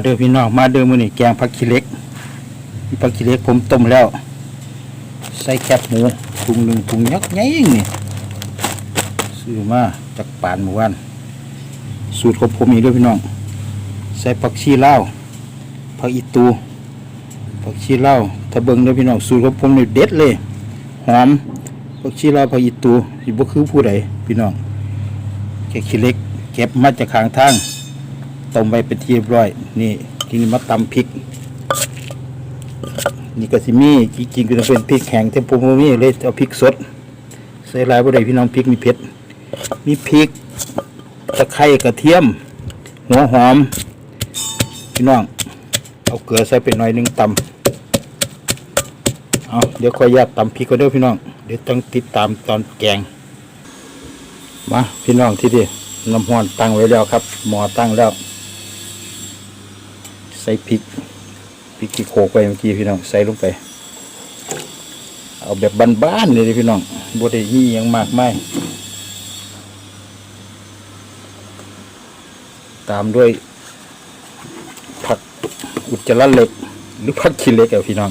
มาเด้อพี่น้องมาเด้อมื้อนี้แกงผักขี้เล็กผักขี้เล็กผมต้มแล้ว ใส่แคบหมูถุงหนึ่งถุงยักษ์ใหญ่นี่ซื้อมาจากป่านหมู่บ้านสูตรของผมนี่เด้อพี่น้อง ใส่ผักชีเลาผักอีตูผักชีลาถ้าเบิ่งด้อพี่น้องสูตรของผมนี่เด็ดเลยหอมผักชีเลาผักอีตูสิบ่คือผู้ใดพี่น้องแกงขี้เล็ก เก็บมาจากข้างทาง ต้มไว้เป็นที่เรียบร้อย นี่ทีนี้มาตำพริก นี่ก็สิมีจริงๆก็ต้องเป็นพริกแข็งแต่ผมบ่มีเลยเอาพริกสดใส่หลายบ่ได้พี่น้องพริกมีเผ็ดมีพริกตะไคร้กระเทียม หัวหอม พี่น้อง เอาเกลือใส่ไปหน่อยหนึงตำเอาเดี๋ยวค่อยแยกตำพริกก็เด้อพี่น้อง เดี๋ยวต้องติดตามตอนแกงมาพี่น้องที่ดีน้ำห้อนตั้งไว้แล้วครับ หมอตั้งแล้ว ใส่พริกพริกที่โขกไปเมื่อกี้พี่น้องใส่ลงไป เอาแบบบ้านๆเลยเด้อพี่น้องบ่ได้ยี่ยังมากไมายตามด้วย ผักอุจจาระเหล็ก หรือผักขี้เหล็กเอะพี่น้อง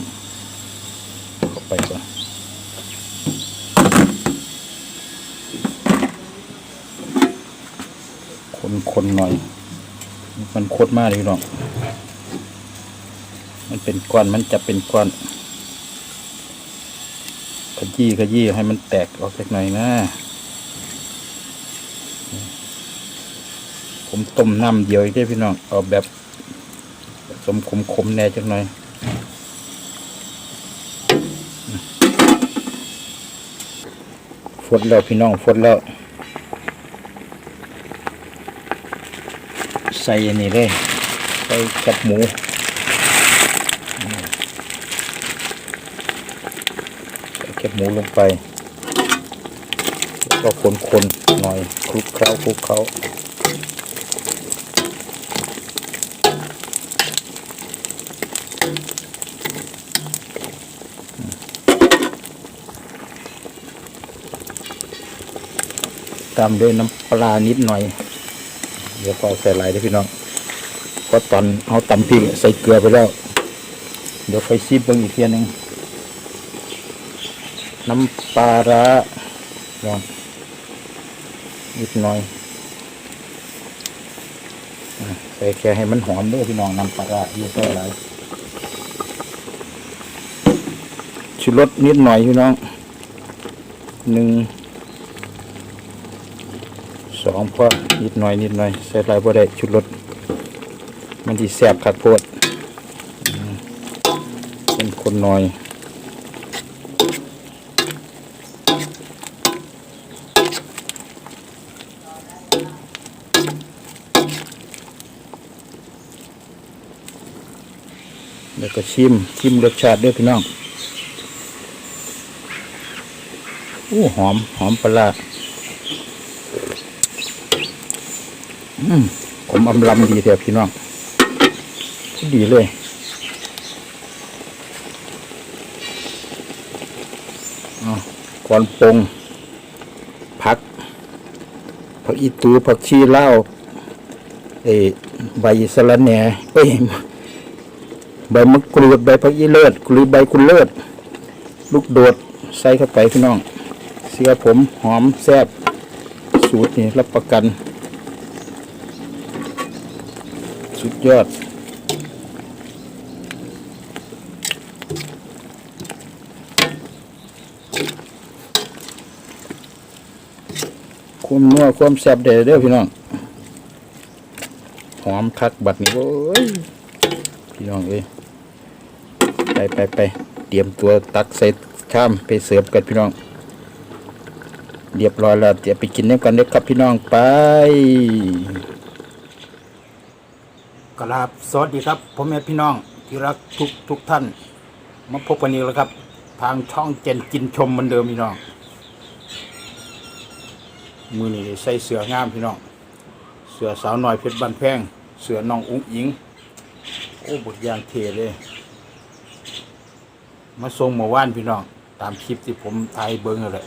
เข้าไปก่อนคนๆหน่อย มันโคตรมากเลยพี่น้อง มันเป็นก้อนมันจะเป็นก้อนขยี้ขยี้ให้มันแตกออกสักหน่อยนะ ผมต้มน้ำเดียวได้พี่น้องเอาแบบสมขมขมแน่จักหน่อยฟดแล้วพี่น้องฟดแล้ว ใส่อันนี้เลยใส่แคบหมู ใส่แคบห มูลงไป แล้วก็คนๆหน่อยคลุกเคล้าคลุกเคล้าตามด้วยน้ำปลานิดหน่อย เดี๋ยวก็ใส่หลายเด้พี่น้องเพราะตอนเอาตำพริกใส่เกลือไปแล้ว เดี๋ยวไปซีบเบิ่งอีกเทียหนึง น้ำปลาร้าลองนิดหน่อยอะใส่แค่ให้มันหอมเด้วยพี่น้องน้ำปลาร้าเยอะเท่าไหรชูรสนิดหน่อยพี่น้องหนึ่งสองพอนิดหน่อยนิดหน่อยใส่หลายบ่ได้ชุดรสมันที่แสบขัดโพดอืมเป็นคนหน่อย แล้วก็ชิมชิมรสชาติด้วยพี่น้องอู้หอม หอมปลาอืมผมอำลำดีเดียวพี่น้องดีเลยเอก่อนปงผักผักอีตูผักชีเล่าเอ้ใบสะระแหน่เอ้ย ใบมะกรูดใบผักอีเลิศหรือใบกุนเลิศลูกโดดใส่เข้าไปพี่น้อง เสียผมหอมแซ่บสูตรนี่รับประกัน สุดยอดความนัวความแซ่บเด้อเด้อพี่น้อง หอมคักบัดนี้โอ้ยพี่น้องเอ้ย ไปไปไปเตรียมตัวตักใส่ข้ามไปเสิร์ฟกันพี่น้อง เรียบร้อยแล้วเดี๋ยวไปกินน้ำกันเด้อครับพี่น้องไปกราบสวัสดีครับผมแม่พี่น้องที่รักทุกทุกท่าน มาพบกันอีกแล้วครับ ทางช่องเจนกินชมเหมือนเดิมพี่น้อง มือนี้ใส่เสืองามพี่น้อง เสือสาวน้อยเพชรบันแพงเสือน้องอุ้งอิง โอ้บทยางเทเลย มาส่งเมื่อวานพี่น้อง ตามคลิปที่ผมถ่ายเบิ้งนั่นแหละ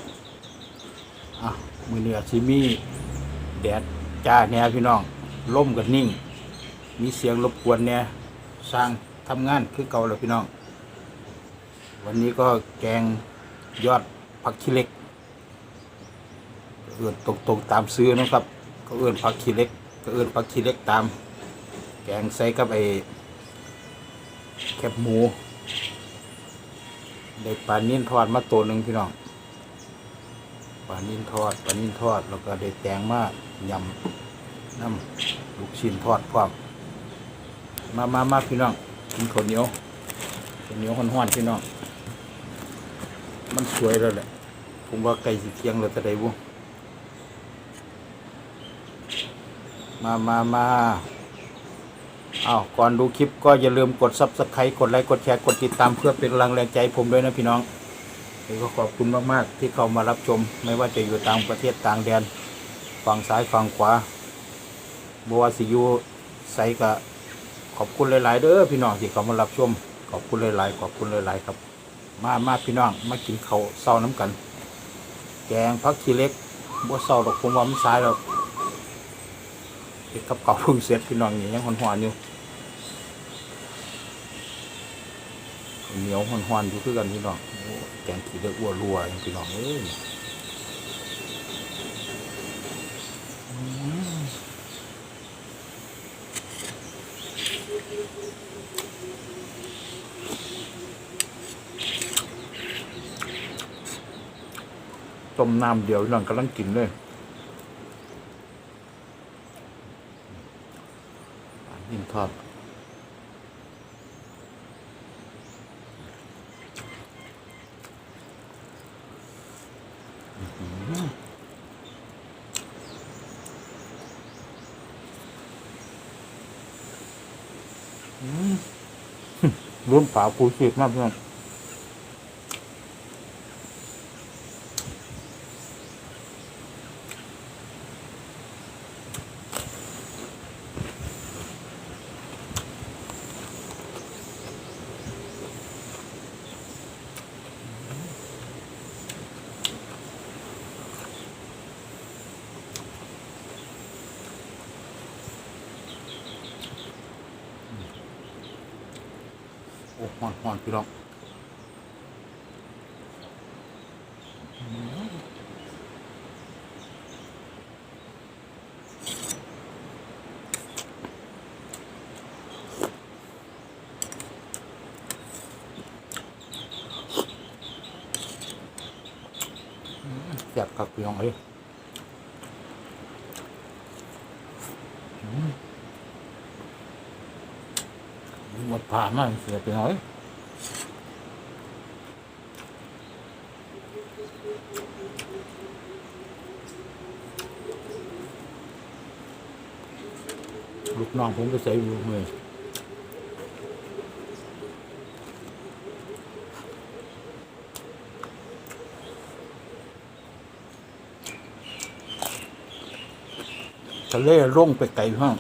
อะมือเนื้อชิมีแดดจ้าแนวพี่น้องล่มกันนิ่ง มีเสียงรบกวนเนี่ยสร้างทำงานคือเก่าแล้วพี่น้อง วันนี้ก็แกงยอดผักขี้เล็กเอื่นตรงๆตามซื้อนะครับ ก็เอื่นผักขี้เล็ก ก็เอื่นผักขี้เล็กตาม แกงใส่กับไอแคบหมู ได้ปลานิ่นทอดมาตัวหนึ่งพี่น้องปลานิ่นทอดปลานิ่นทอดแล้วก็ได้แตงมายำน้ำลูกชิ้นทอดพร้อมมามามาพี่น้องกินข้าวเหนียวข้าวเหนียวห้อนๆพี่น้องมันสวยแล้วแหละผมว่าไก่สิเทียงแล้วจะได้บุมามามา อ้าวก่อนดูคลิปก็อย่าลืมกดซับสไครต์กดไลค์กดแชร์กดติดตามเพื่อเป็นกำลังแรงใจผมด้วยนะพี่น้องก็ขอบคุณมากๆ ที่เข้ามารับชม ไม่ว่าจะอยู่ต่างประเทศต่างแดนฝั่งซ้ายฝั่งขวาบัวสิยูไซกะขอบคุณหลาย ๆ เด้อพี่น้องที่เข้ามารับชม ขอบคุณหลาย ๆ ขอบคุณหลาย ๆ ครับ มามาพี่น้องมากินเขาเศร้าน้ำกัน แกงพักขี้เล็กบัวเศร้าดอกผมว่ามันสายแล้วเด็กกับเก่าพิ่งเสร็จพี่น้องนี่ยังหอนๆอยู่ เหนียวหอนๆอยู่คือกันพี่น้องแกงขี้เหล็กอ้วนรัวยพี่น้องเอ้ยต้มน้ำเดียวพี่น้องกำลังกินเลยนทอดอื้อหืออืม ร่วมฝาปูชีพมากพี่นเองโอ้หอน หอนพี่น้องแซ่บครับพี่น้องเอ้ยมหมดผ่านมาเสียไปหน่อย น้องผมก็ใส่อยู่มือทะเลร่งไปไกลห้าง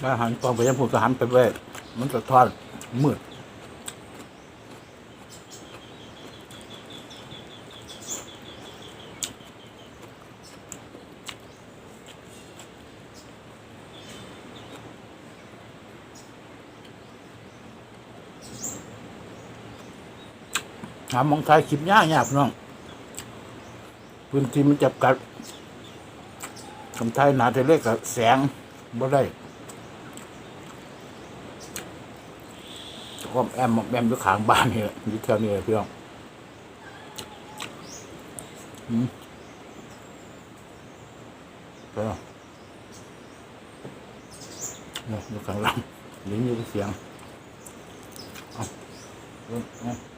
ถ้าหันตอนไปยังผมก็หันไปเว้ยมันจะทอดมืด หาหมองไทยคลิปยากยากพี่น้องพื้นที่มันจับกัดคำไทยหนาแต่เลกับแสงบ่ได้อ้อมแอมอ้อมแอมอยู่ข้างบ้านนี่แหละอยู่แถวนี้แหละพี่น้องอืมไปเนาะเนี่ยอยู่ข้างหลังลิ้นอยู่เสียงเอาเอา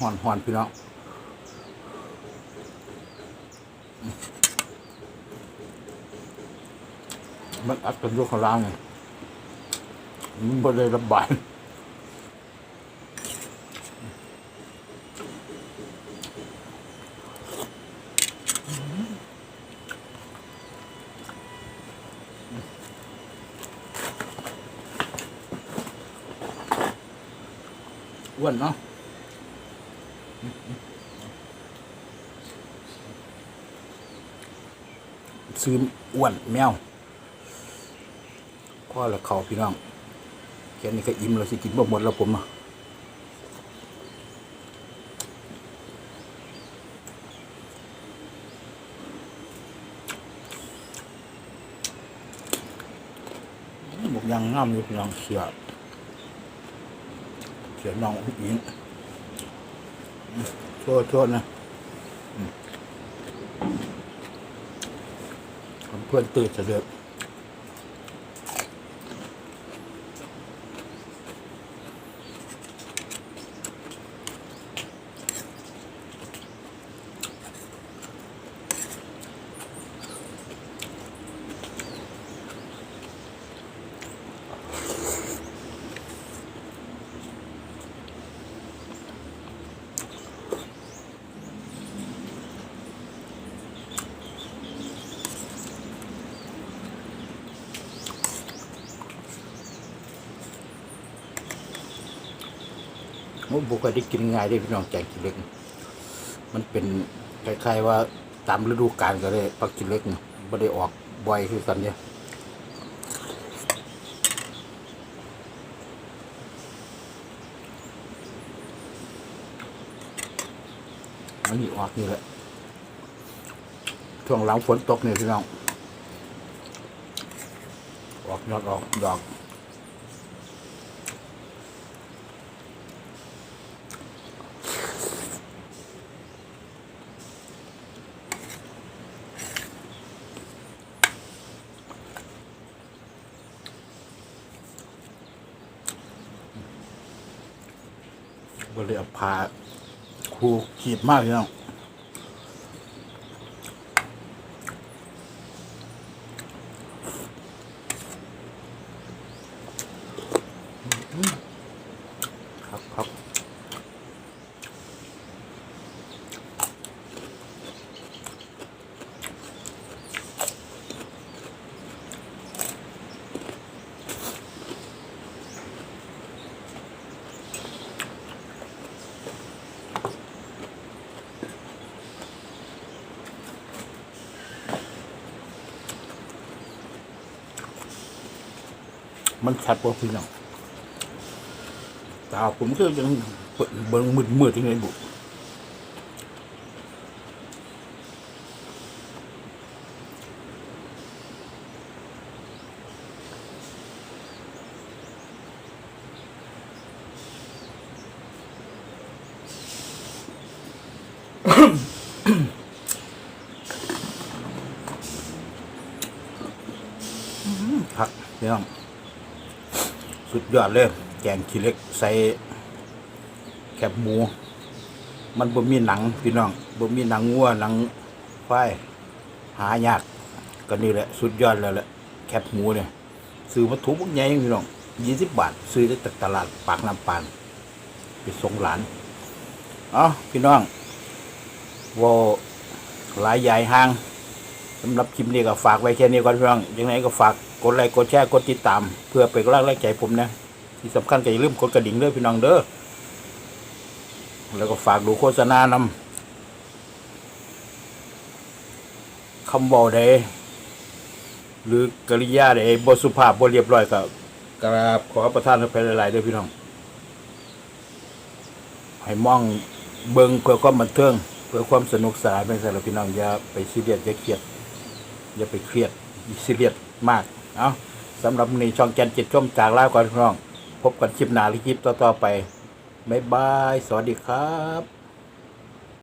ห่อนห่อนพี่น้องมันอัดกันอยู่ข้างล่างไงมันบ่ได้ระบายอ้วนเนาะ ซื้ออ้วนแมวพ่อละเขาพี่น้องแค่นี้ก็อิ่มแล้วสิกินบ่หมดแล้วผมอะหมกยางงามอยู่พี่น้องเสียเสียน้องผู้หญิงอืมโทษโทษนะ เพื่อนตื่นเสด็จ โอ้บุกได้กินง่ายได้พี่น้องแกงขี้เล็ก มันเป็นคล้ายๆว่าตามฤดูกาลก็ได้ปักขี้เล็กไม่ได้ออกบ่อยคือกันเนี่ยมันนี่ออกนี่แหละช่วงหลังฝนตกเนี่ยพี่น้องออกยอดออกดอก ก็เลยเอาพาครูขีดมากเลยน้อง มันชัดกว่าพี่น้องตาผมก็ยังเบิ่งมืดๆยังไงบุผักพี่น้อง สุด ยอดเลยแกงขี้เล็กใส่แคบหมู มันบ่มีหนังพี่น้องบ่มีหนังวัวหนังควายหายากก็นี่แหละสุดยอดแล้วแหละแคบหมูเนี่ยซื้อมาถูกพวกใหญ่พี่น้องยี่สิบบาท ซื้อได้จากตลาดปากน้ำปานไปส่งหลานอ้าพี่น้องวอหลายใหญ่ห้างสำหรับคลิปนี้ก็ฝากไว้แค่นี้ก่อนพี่น้องยังไงก็ฝากกดไลค์กดแชร์กดติดตาม เพื่อเป็นกำลังใจผมนะ ที่สำคัญก็อย่าลืมกดกระดิ่งเด้อพี่น้องเด้อแล้วก็ฝากดูโฆษณานำคำบอกใดหรือกริยาใดบสุภาพบเรียบร้อยก็กราบขอประทานอภัยหลายๆเด้อพี่น้อง ให้มองเบิงเพื่อความบันเทิงเพื่อความสนุกสนานเป็นสำหรับพี่น้องอย่าไปซีเรียสอย่าเครียดอย่าไปเครียดซีเรียสมาก เอาสำหรับนี้ช่องแกนจิตชมจากลาก่อนพี่น้อง พบกันคลิปหน้าหรือคลิปต่อๆไปบ๊ายบาย สวัสดีครับ